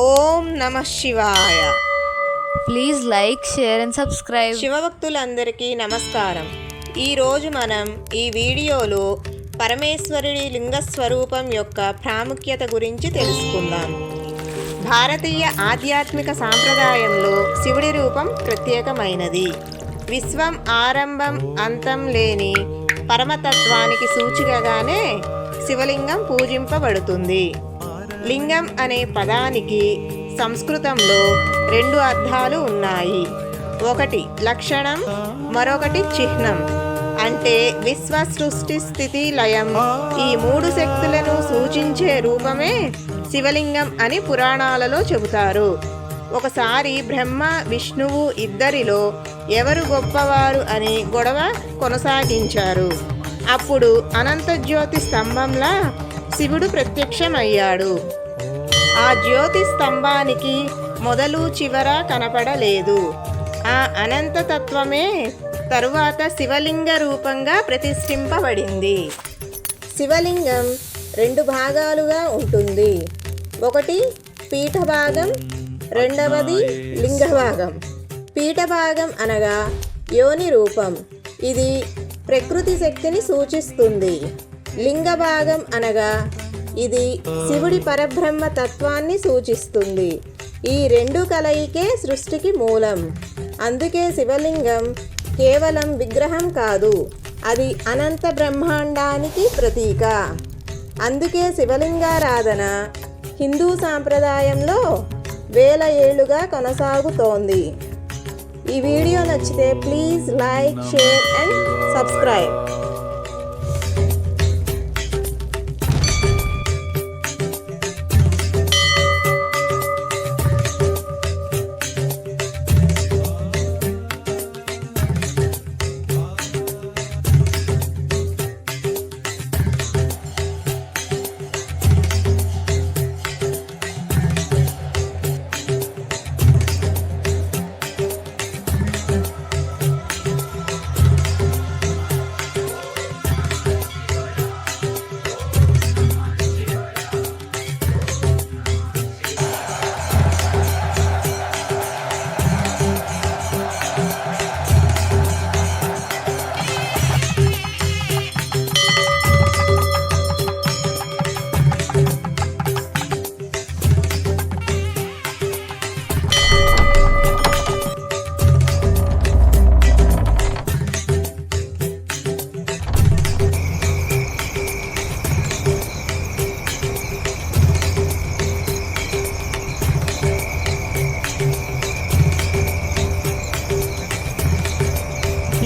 ఓం నమ శివాయ. Please like share and subscribe శివభక్తులందరికీ నమస్కారం. ఈరోజు మనం ఈ వీడియోలో పరమేశ్వరుడి లింగ స్వరూపం యొక్క ప్రాముఖ్యత గురించి తెలుసుకుందాం. భారతీయ ఆధ్యాత్మిక సాంప్రదాయంలో శివుడి రూపం ప్రత్యేకమైనది. విశ్వం ఆరంభం అంతం లేని పరమతత్వానికి సూచికగానే శివలింగం పూజింపబడుతుంది. లింగం అనే పదానికి సంస్కృతంలో రెండు అర్థాలు ఉన్నాయి. ఒకటి లక్షణం మరొకటి చిహ్నం. అంటే విశ్వ సృష్టి స్థితి లయం. ఈ మూడు శక్తులను సూచించే రూపమే శివలింగం అని పురాణాలలో చెబుతారు. ఒకసారి బ్రహ్మ విష్ణువు ఇద్దరిలో ఎవరు గొప్పవారు అని గొడవ కొనసాగించారు. అప్పుడు అనంతజ్యోతి స్తంభంలా శివుడు ప్రత్యక్షమయ్యాడు. ఆ జ్యోతి స్తంభానికి మొదలు చివర కనపడలేదు. ఆ అనంతతత్వమే తరువాత శివలింగ రూపంగా ప్రతిష్ఠింపబడింది. శివలింగం రెండు భాగాలుగా ఉంటుంది. ఒకటి పీఠ భాగం రెండవది లింగ భాగం పీఠ భాగం అనగా యోని రూపం. ఇది ప్రకృతి శక్తిని సూచిస్తుంది. లింగ భాగం అనగా ఇది శివుడి పరబ్రహ్మ తత్వాన్ని సూచిస్తుంది. ఈ రెండు కలయికే సృష్టికి మూలం. అందుకే శివలింగం కేవలం విగ్రహం కాదు అది అనంత బ్రహ్మాండానికి ప్రతీక. అందుకే శివలింగారాధన హిందూ సాంప్రదాయంలో వేల ఏళ్ళుగా కొనసాగుతోంది. ఈ వీడియో నచ్చితే please like share and subscribe.